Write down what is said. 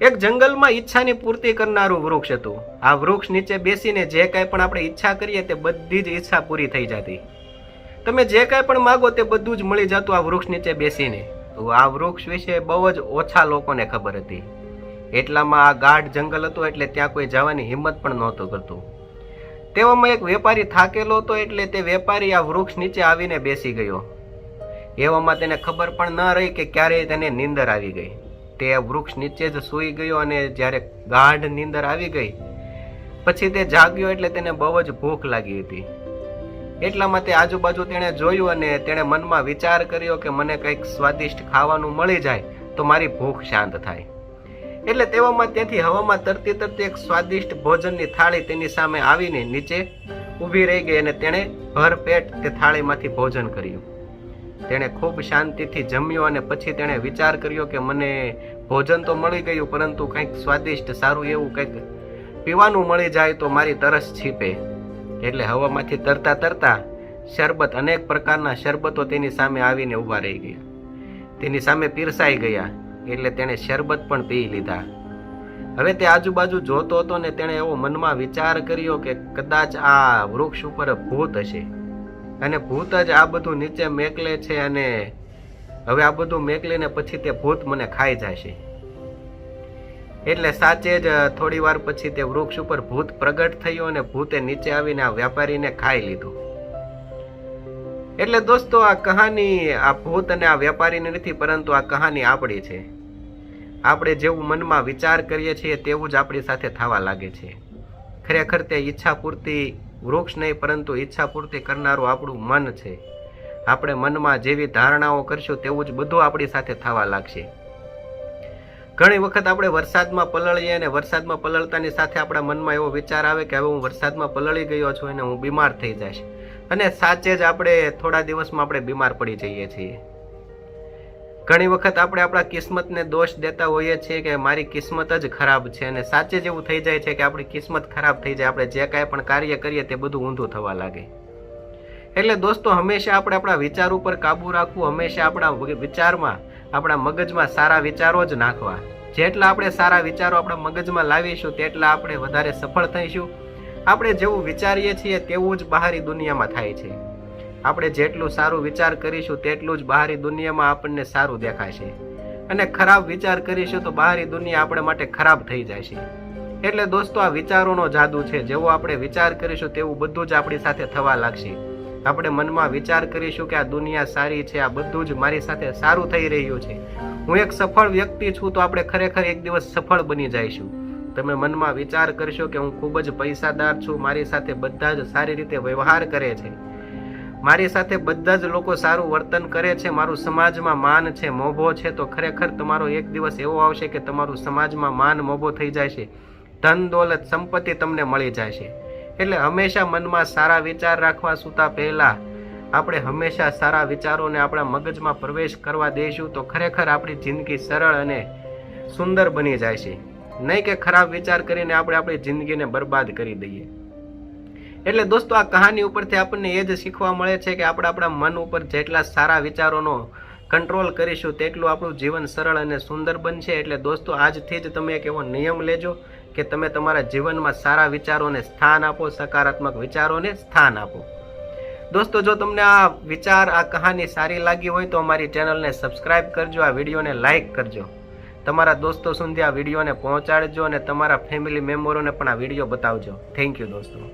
એક જંગલમાં ઈચ્છાની પૂર્તિ કરનારું વૃક્ષ હતું. આ વૃક્ષ નીચે બેસીને જે કાંઈ પણ આપણે ઈચ્છા કરીએ તે બધી જ ઈચ્છા પૂરી થઈ જતી. તમે જે કાંઈ પણ માગો તે બધું જ મળી જતું આ વૃક્ષ નીચે બેસીને. તો આ વૃક્ષ વિશે બહુ જ ઓછા લોકોને ખબર હતી. એટલામાં આ ગાઢ જંગલ હતું એટલે ત્યાં કોઈ જવાની હિંમત પણ નહોતું કરતું. તેવામાં એક વેપારી થાકેલો હતો એટલે તે વેપારી આ વૃક્ષ નીચે આવીને બેસી ગયો. એવામાં તેને ખબર પણ ન રહી કે ક્યારેય તેને નીંદર આવી ગઈ. તે વૃક્ષ નીચે જ સૂઈ ગયો અને જ્યારે ગાઢ નીંદર આવી ગઈ, પછી તે જાગ્યો એટલે તેને બહુ જ ભૂખ લાગી હતી. એટલામાં તે આજુબાજુ તેણે જોયું અને તેણે મનમાં વિચાર કર્યો કે મને કંઈક સ્વાદિષ્ટ ખાવાનું મળી જાય તો મારી ભૂખ શાંત થાય. એટલે તેવામાં ત્યાંથી હવામાં તરતી તરતી એક સ્વાદિષ્ટ ભોજનની થાળી તેની સામે આવીને નીચે ઊભી રહી ગઈ અને તેણે ભરપેટ તે થાળીમાંથી ભોજન કર્યું. તેણે ખૂબ શાંતિથી જમ્યો અને પછી તેણે વિચાર કર્યો કે મને ભોજન તો મળી ગયું, પરંતુ કંઈક સ્વાદિષ્ટ, સારું એવું કંઈક પીવાનું મળી જાય તો મારી તરસ છીપે. એટલે હવામાંથી તરતા તરતા શરબત, અનેક પ્રકારના શરબતો તેની સામે આવીને ઊભા રહી ગયા. તેની સામે પીરસાઈ ગયા, એટલે તેણે શરબત પણ પી લીધા. હવે તે આજુબાજુ જોતો હતો ને તેણે એવો મનમાં વિચાર કર્યો કે કદાચ આ વૃક્ષ ઉપર ભૂત હશે. અને ભૂત જ આ બધું નીચે મેકલે છે અને હવે આ બધું મેકલીને પછી તે ભૂત મને ખાઈ જશે. એટલે સાચે જ થોડી વાર પછી તે વૃક્ષ ઉપર ભૂત પ્રગટ થયું અને ભૂતે નીચે આવીને આ વ્યાપારીને ખાઈ લીધું. એટલે દોસ્તો, આ કહાની આ ભૂત અને આ વેપારીની નથી, પરંતુ આ કહાની આપણી છે. આપણે જેવું મનમાં વિચાર કરીએ છીએ તેવું જ આપણી સાથે થવા લાગે છે. ખરેખર તે ઈચ્છા પૂરતી વૃક્ષ નહીં, પરંતુ ઈચ્છા પૂર્તિ કરનારું આપણું મન છે. આપણે મનમાં જેવી ધારણાઓ કરશું તેવું જ બધું આપણી સાથે થવા લાગશે. ઘણી વખત આપણે વરસાદમાં પલળીએ અને વરસાદમાં પલળતાની સાથે આપણા મનમાં એવો વિચાર આવે કે હવે હું વરસાદમાં પલળી ગયો છું અને હું બીમાર થઈ જઈશ. અને સાચે જ આપણે થોડા દિવસમાં આપણે બીમાર પડી જઈએ છીએ. ઘણી વખત આપણે આપણા કિસ્મતને દોષ દેતા હોઈએ છીએ કે મારી કિસ્મત જ ખરાબ છે અને સાચે જ એવું થઈ જાય છે કે આપણી કિસ્મત ખરાબ થઈ જાય. આપણે જે કાંઈ પણ કાર્ય કરીએ તે બધું ઊંધું થવા લાગે. એટલે દોસ્તો, હંમેશા આપણે આપણા વિચાર ઉપર કાબુ રાખવું, હંમેશા આપણા વિચારમાં, આપણા મગજમાં સારા વિચારો જ નાખવા. જેટલા આપણે સારા વિચારો આપણા મગજમાં લાવીશું, તેટલા આપણે વધારે સફળ થઈશું. આપણે જેવું વિચારીએ છીએ, તેવું જ બહારી દુનિયામાં થાય છે. આપણે જેટલું સારું વિચાર કરીશું, તેટલું જ બહારી દુનિયામાં આપણને સારું દેખાશે. અને ખરાબ વિચાર કરીશું, તો બહારી દુનિયા આપણે માટે ખરાબ થઈ જશે એટલે દોસ્તો, આ વિચારોનો જાદુ છે. જેવો આપણે વિચાર કરીશું, તેવું બધું જ આપણી સાથે થવા લાગશે. આપણે મનમાં વિચાર કરીશું કે આ દુનિયા સારી છે, આ બધું જ મારી સાથે સારું થઈ રહ્યું છે. હું એક સફળ વ્યક્તિ છું તો આપણે ખરેખર એક દિવસ સફળ બની જઈશું. તમે મનમાં વિચાર કરશો કે હું ખૂબ જ પૈસાદાર છું, મારી સાથે બધા જ સારી રીતે વ્યવહાર કરે છે. મારી સાથે બધા જ લોકો સારું વર્તન કરે છે, મારું સમાજમાં માન છે, મોભો છે, તો ખરેખર તમારો એક દિવસ એવો આવશે કે તમારું સમાજમાં માન મોભો થઈ જાય છે. ધન, દોલત, સંપત્તિ તમને મળી જશે એટલે હંમેશા મનમાં સારા વિચાર રાખવા સૂતા પહેલા આપણે હંમેશા સારા વિચારોને આપણા મગજમાં પ્રવેશ કરવા દઈશું તો ખરેખર આપણી જિંદગી સરળ અને સુંદર બની જાય છે. નહીં કે ખરાબ વિચાર કરીને આપણે આપણી જિંદગીને બરબાદ કરી દઈએ. એટલે દોસ્તો, આ કહાની ઉપરથી આપણને એ જ શીખવા મળે છે કે આપણે આપણા મન ઉપર જેટલા સારા વિચારોનો કંટ્રોલ કરીશું તેટલું આપણું જીવન સરળ અને સુંદર બનશે. એટલે દોસ્તો, આજથી જ તમે એક એવો નિયમ લેજો કે તમે તમારા જીવનમાં સારા વિચારોને સ્થાન આપો, સકારાત્મક વિચારોને સ્થાન આપો. દોસ્તો, જો તમને આ વિચાર, આ કહાની સારી લાગી હોય તો અમારી ચેનલને સબસ્ક્રાઇબ કરજો, આ વિડીયોને લાઇક કરજો. તમારા દોસ્તો સુધી આ વિડીયોને પહોંચાડજો અને તમારા ફેમિલી મેમ્બરોને પણ આ વીડિયો બતાવજો. થેન્ક યુ દોસ્તો.